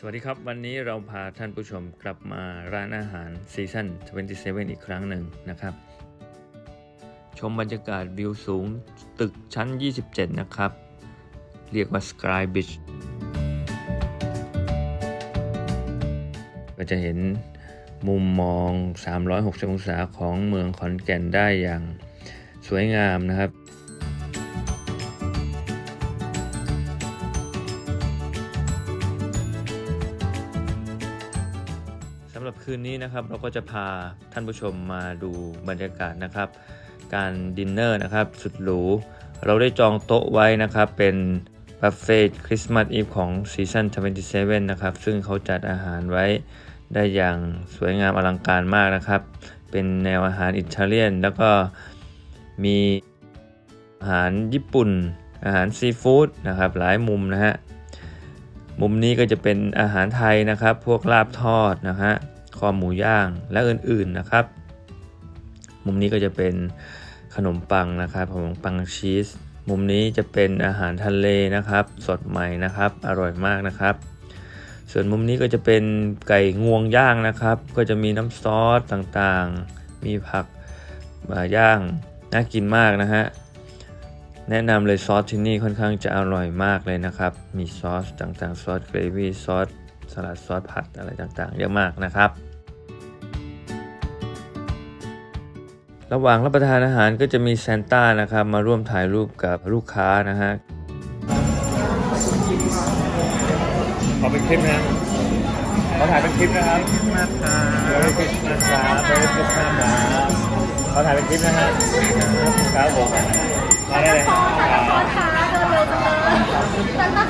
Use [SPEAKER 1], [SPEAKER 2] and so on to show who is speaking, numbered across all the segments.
[SPEAKER 1] สวัสดีครับ วันนี้เราพาท่านผู้ชมกลับมาร้านอาหารซีซั่น27 อีกครั้งหนึ่งนะครับ ชมบรรยากาศวิวสูงตึกชั้น 27 นะครับ เรียกว่า Sky Beach ก็จะเห็นมุมมอง 360 องศาของเมืองขอนแก่นได้อย่างสวยงามนะครับ หรับคืนนี้นะครับเราก็จะพาท่านผู้ชมมาดูบรรยากาศนะครับ การดินเนอร์นะครับสุดหรูเราได้จองโต๊ะไว้นะครับเป็นบัฟเฟ่คริสต์มาสอีฟของซีซั่น27 นะครับ ซึ่งเขาจัดอาหารไว้ได้อย่างสวยงามอลังการมากนะครับ เป็นแนวอาหารอิตาเลียน แล้วก็มีอาหารญี่ปุ่น อาหารซีฟู้ดนะครับหลายมุมนะฮะมุมนี้ก็จะเป็นอาหารไทยนะครับ พวกลาบทอดนะฮะ คอหมูย่าง และอื่นๆนะครับ มุมนี้ก็จะเป็นขนมปังนะครับขนมปังชีส มุมนี้จะเป็นอาหารทะเลนะครับ สดใหม่นะครับ อร่อยมากนะครับ ส่วนมุมนี้ก็จะเป็นไก่งวงย่างนะครับ ก็จะมีน้ำซอสต่างๆ มีผักย่างน่ากินมากนะฮะแนะนำเลยซอสที่นี่ค่อนข้างจะอร่อยมากเลยนะครับ มีซอสต่างๆ ซอสเกรวี่ซอส สลัดซอสผัดอะไรต่างๆ เยอะมากนะครับ ระหว่างรับประทานอาหารก็จะมีซานต้านะครับ มาร่วมถ่ายรูปกับลูกค้านะฮะขอเป็นคลิปนะขอถ่ายเป็นคลิปนะครับมาครับเมริคริสต์มาสครับเมริคริสต์มาสครับขอถ่ายเป็นคลิปนะฮะครับผมมาได้เลยครับ
[SPEAKER 2] ช้าเดินเร็วจังเลยฉันต้อง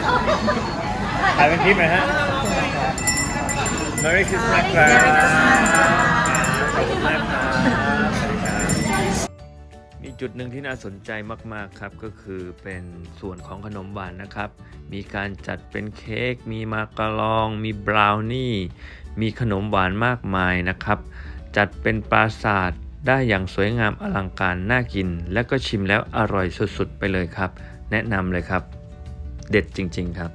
[SPEAKER 1] ถ่ายเป็นคลิปหนะฮะ Merry Christmas ครับขอบคุณมากครับสวัสดีครับมีจุดหนึ่งที่น่าสนใจมาก ๆ ครับ ก็คือเป็นส่วนของขนมหวานนะครับ มีการจัดเป็นเค้ก มีมาการอง มีบราวนี่ มีขนมหวานมากมายนะครับ จัดเป็นปราสาทได้อย่างสวยงามอลังการน่ากิน และก็ชิมแล้วอร่อยสุด ๆ ไปเลยครับ แนะนำเลยครับ เด็ดจริง ๆ ครับ